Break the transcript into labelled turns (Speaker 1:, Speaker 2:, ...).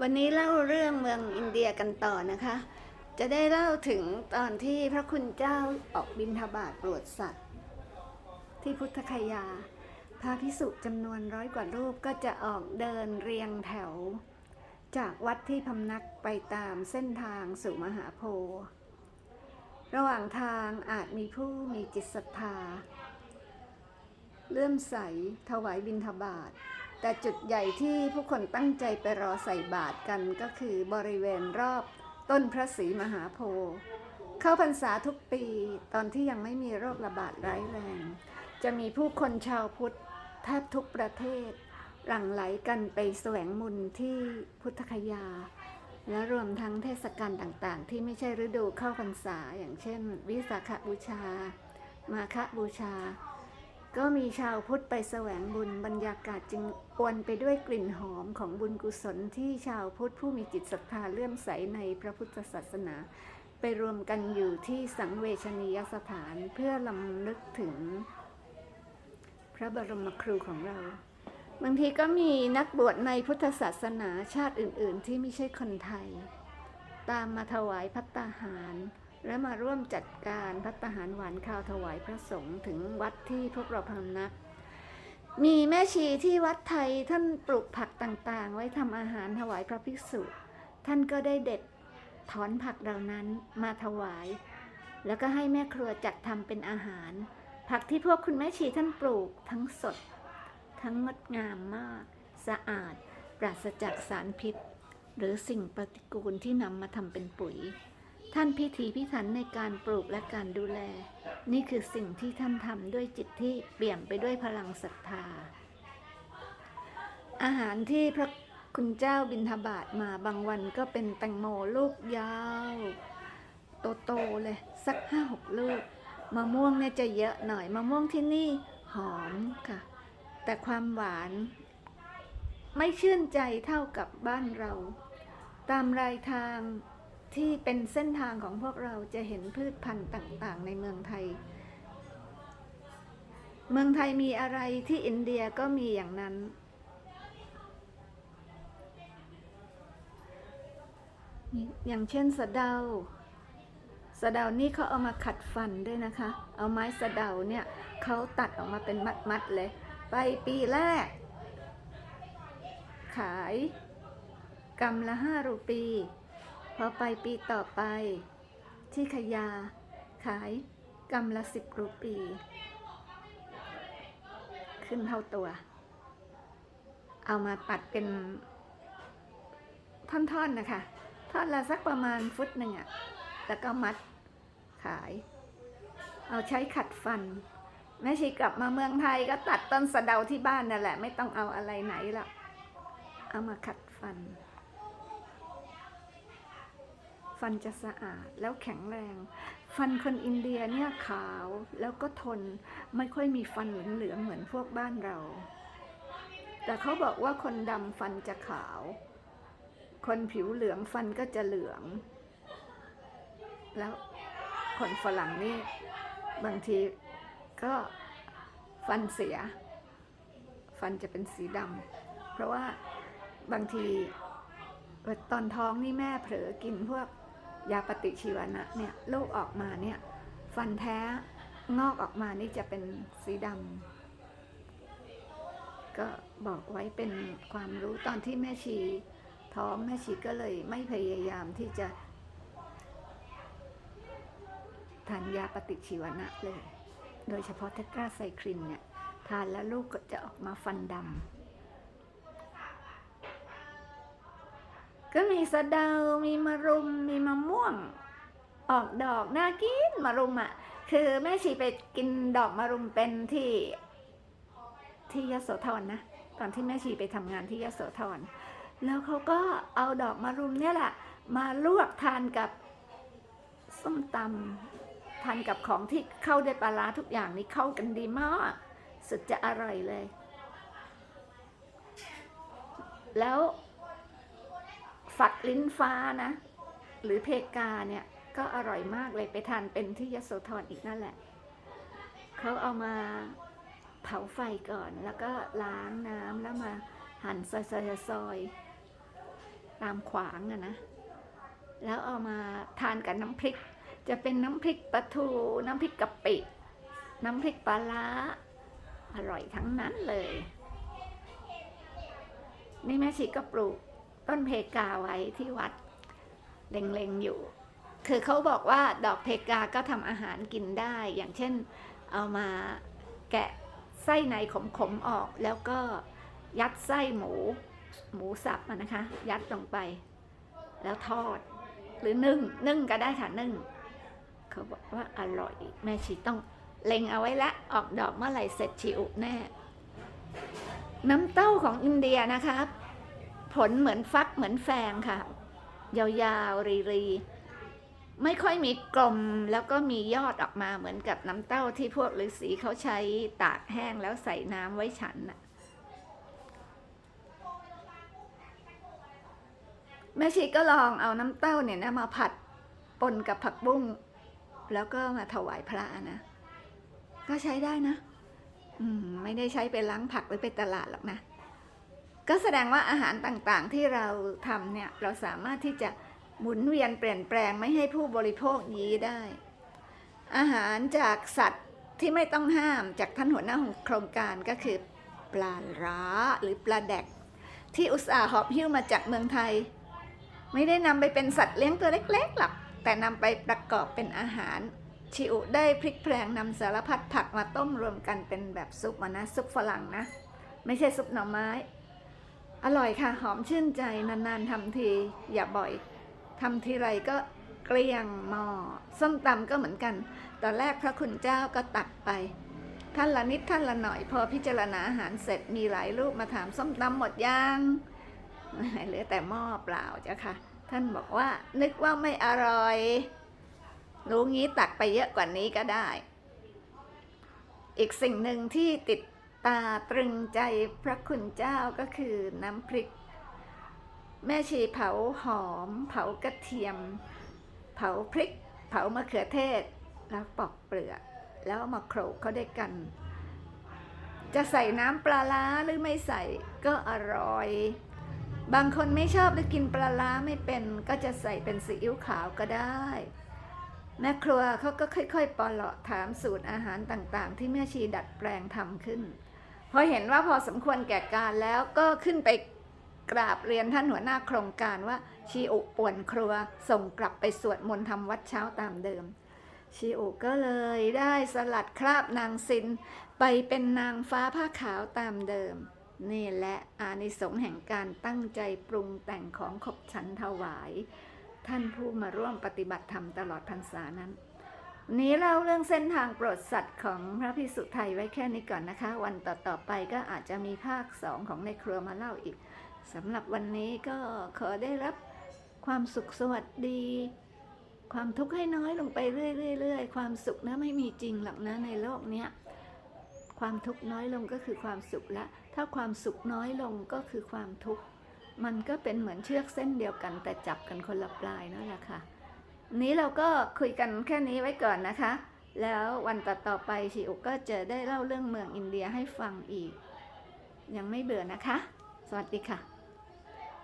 Speaker 1: วันนี้เล่าเรื่องเมืองอินเดียกันต่อนะคะ จะได้เล่าถึงตอนที่พระคุณเจ้าออกบิณฑบาตโปรดสัตว์ ที่พุทธคยา พระพิสุจำนวนร้อยกว่ารูปก็จะออกเดินเรียงแถว จากวัดที่พำนักไปตามเส้นทางสู่มหาโพธิ์ระหว่างทางอาจมีผู้มีจิตศรัทธา เลื่อมใสถวายบิณฑบาต แต่จุดใหญ่ที่ผู้คนตั้งใจไปรอใส่บาตรกันก็คือบริเวณรอบต้นพระศรีมหาโพธิ์เข้าพรรษาทุกปีตอนที่ยังไม่มีโรคระบาดร้ายแรง จะมีผู้คนชาวพุทธแทบทุกประเทศ หลั่งไหลกันไปแสวงบุญที่พุทธคยา และรวมทั้งเทศกาลต่างๆ ที่ไม่ใช่ฤดูเข้าพรรษาอย่างเช่น วิสาขบูชา มาฆบูชา ก็มีชาวพุทธไปแสวงบุญบรรยากาศจึงอวนไปด้วยกลิ่นหอมของบุญกุศลที่ชาวพุทธผู้มีจิตศรัทธาเลื่อมใสในพระพุทธศาสนา ไปรวมกันอยู่ที่สังเวชนียสถานเพื่อลำลึกถึง พระบรมครูของเรา บางทีก็มีนักบวชในพุทธศาสนาชาติอื่น ๆ ที่ไม่ใช่คนไทย ตามมาถวายพัตตาหาร และมาร่วมจัดการพัตหารหวานข้าวถวายพระสงฆ์ถึงวัดที่พวกเราพำนัก มีแม่ชีที่วัดไทยท่านปลูกผักต่างๆ ไว้ทำอาหารถวายพระภิกษุ ท่านก็ได้เด็ดถอนผักเหล่านั้นมาถวาย แล้วก็ให้แม่ครัวจัดทำเป็นอาหาร ผักที่พวกคุณแม่ชีท่านปลูกทั้งสด ทั้งงดงามมาก สะอาด ปราศจากสารพิษ หรือสิ่งปฏิกูลที่นำมาทำเป็นปุ๋ย ท่านพิธีพิถันในการปลูกและการดูแล นี่คือสิ่งที่ท่านทำด้วยจิตที่เปี่ยมไปด้วยพลังศรัทธา อาหารที่พระคุณเจ้าบิณฑบาตมาบางวันก็เป็นแตงโมลูกยาว โตๆเลย สักห้าหกลูก มะม่วงเนี่ยจะเยอะหน่อยมะม่วงที่นี่หอมค่ะ แต่ความหวาน ไม่ชื่นใจเท่ากับบ้านเรา ตามรายทาง ที่เป็นเส้นทางของพวกเราจะเห็นพืชพันธุ์ต่างๆ ในเมืองไทย เมืองไทยมีอะไรที่อินเดียก็มีอย่างนั้น อย่างเช่นสะเดา สะเดานี่เขาเอามาขัดฟันด้วยนะคะ เอาไม้สะเดาเนี่ยเขาตัดออกมาเป็นมัดๆเลย ไปปีแรก ขายกำละห้ารูปี พอไปปีต่อไป ที่ขยา ขายกำละสิบรูปี ขึ้นเท่าตัว เอามาตัดเป็นท่อนๆนะคะท่อนละสักประมาณฟุตหนึ่งอะแล้วก็มัดขาย เอาใช้ขัดฟัน แม่ชีกลับมาเมืองไทยก็ตัดต้นสะเดาที่บ้านนั่นแหละ ไม่ต้องเอาอะไรไหนหรอกเอามาขัดฟัน ฟันจะสะอาดแล้วแข็งแรง ฟันคนอินเดียเนี่ยขาวแล้วก็ทนไม่ค่อยมีฟันเหลืองๆเหมือนพวกบ้านเรา แต่เขาบอกว่าคนดำฟันจะขาว คนผิวเหลืองฟันก็จะเหลือง แล้วคนฝรั่งนี่บางทีก็ฟันเสีย ฟันจะเป็นสีดำเพราะว่าบางทีตอนท้องนี่แม่เผลอกินพวก ยาปฏิชีวนะเนี่ยลูกออกมาเนี่ยฟันแท้งอกออกมานี่จะเป็นสีดำก็บอกไว้เป็นความรู้ตอนที่แม่ชีท้องแม่ชีก็เลยไม่พยายามที่จะทานยาปฏิชีวนะเลย โดยเฉพาะเทตราไซคลินเนี่ย ทานแล้วลูกก็จะออกมาฟันดำ ก็มีสะเดา มีมะรุม มีมะม่วง ออกดอกน่ากินมะรุมอะ คือแม่ชีไปกินดอกมะรุมเป็นที่ที่ยโสธรนะ ตอนที่แม่ชีไปทำงานที่ยโสธร แล้วเขาก็เอาดอกมะรุมเนี่ยแหละ มาลวกทานกับส้มตำทานกับของที่เข้าด้วยปลาร้าทุกอย่างนี้เข้ากันดีมากสุดจะอร่อยเลย แล้ว ฝักลิ้นฟ้านะ หรือเพกาเนี่ยก็อร่อยมากเลยไปทานเป็นที่ยโสธรอีกนั่นแหละ เขาเอามาเผาไฟก่อนแล้วก็ล้างน้ำแล้วมาหั่นซอยๆซอยตามขวางอะนะ แล้วเอามาทานกับน้ำพริก จะเป็นน้ำพริกปลาทูน้ำพริกกะปิ น้ำพริกปลาล้าอร่อยทั้งนั้นเลย นี่แม่ชีก็ปลูก ต้นเพกาไว้ที่วัดเล็งๆอยู่ คือเขาบอกว่าดอกเพกาก็ทำอาหารกินได้ อย่างเช่นเอามาแกะไส้ในขมๆออกแล้วก็ยัดไส้หมูหมูสับนะคะ ยัดลงไป แล้วทอด หรือนึ่งนึ่งก็ได้ค่ะนึ่ง เขาบอกว่าอร่อยแม่ชีต้องเล็งเอาไว้ละออกดอกเมื่อไหร่เสร็จชีอุแน่ น้ำเต้าของอินเดียนะคะ ผลเหมือนฟักเหมือนแฟงค่ะ ยาวๆ รีๆไม่ค่อยมีกลมแล้วก็มียอดออกมาเหมือนกับน้ำเต้าที่พวกฤาษีเขาใช้ตากแห้งแล้วใส่น้ำไว้ฉันน่ะแม่ชีก็ลองเอาน้ำเต้าเนี่ยนะมาผัดปนกับผักบุ้งแล้วก็มาถวายพระนะ ก็ใช้ได้นะ อืม ไม่ได้ใช้ไปล้างผักหรือไปตลาดหรอกนะ ก็แสดงว่าอาหารต่างๆที่เราทำเนี่ยเราสามารถที่จะหมุนเวียนเปลี่ยนแปลงไม่ให้ผู้บริโภคยี้ได้ อาหารจากสัตว์ที่ไม่ต้องห้ามจากท่านหัวหน้าของโครงการก็คือปลาร้าหรือปลาแดก ที่อุตสาห์หอบหิ้วมาจากเมืองไทย ไม่ได้นำไปเป็นสัตว์เลี้ยงตัวเล็กๆหรอกแต่นำไปประกอบเป็นอาหารชิอุได้พริกแพลงนำสารพัดผักมาต้มรวมกันเป็นแบบซุปมานะซุปฝรั่งนะ ไม่ใช่ซุปหน่อไม้ อร่อยค่ะ หอมชื่นใจนานๆทำที อย่าบ่อยทำทีไรก็เกลี้ยงหม้อส้มตำก็เหมือนกัน ตอนแรกพระคุณเจ้าก็ตักไป ท่านละนิดท่านละหน่อย พอพิจารณาอาหารเสร็จมีหลายรูปมาถามส้มตำหมดยังเหลือแต่หม้อเปล่าจ้ะค่ะ ท่านบอกว่า นึกว่าไม่อร่อย รู้งี้ตักไปเยอะกว่านี้ก็ได้ อีกสิ่งหนึ่งที่ติด ตาตรึงใจพระคุณเจ้าก็คือน้ำพริก แม่ชีเผาหอม เผากระเทียม เผาพริก เผามะเขือเทศ แล้วปอกเปลือก แล้วมาโขลกเขาด้วยกัน จะใส่น้ำปลาล้าหรือไม่ใส่ก็อร่อย บางคนไม่ชอบหรือกินปลาล้าไม่เป็นก็จะใส่เป็นซีอิ๊วขาวก็ได้แม่ครัวเขาก็ค่อยๆปอเลาะถามสูตรอาหารต่างๆ ที่แม่ชีดัดแปลงทำขึ้น พอเห็นว่าพอสมควรแก่การแล้วก็ขึ้นไปกราบเรียนท่านหัวหน้าโครงการว่าชีอุป่วนครัวส่งกลับไปสวดมนต์ทำวัดเช้าตามเดิม ชีอุก็เลยได้สลัดคราบนางซินไปเป็นนางฟ้าผ้าขาวตามเดิม นี่และอานิสงส์แห่งการตั้งใจปรุงแต่งของขบฉันถวาย ท่านผู้มาร่วมปฏิบัติธรรมตลอดพรรษานั้น นี้เล่าเรื่องเส้นทางโปรดสัตว์ของพระพิสุไทยไว้แค่นี้ก่อนนะคะ วันต่อๆไปก็อาจจะมีภาคสองของในครัวมาเล่าอีกสำหรับวันนี้ก็ขอได้รับความสุขสวัสดี ความทุกข์ให้น้อยลงไปเรื่อยๆๆความสุขนะไม่มีจริงหรอกนะในโลกเนี้ยความทุกข์น้อยลงก็คือความสุขละ ถ้าความสุขน้อยลงก็คือความทุกข์ มันก็เป็นเหมือนเชือกเส้นเดียวกันแต่จับกันคนละปลายนั่นแหละค่ะ นี้เราก็คุยกันแค่นี้ไว้ก่อนนะคะ แล้ววันต่อๆไปชิอุก็จะได้เล่าเรื่องเมืองอินเดียให้ฟังอีก ยังไม่เบื่อนะคะ สวัสดีค่ะ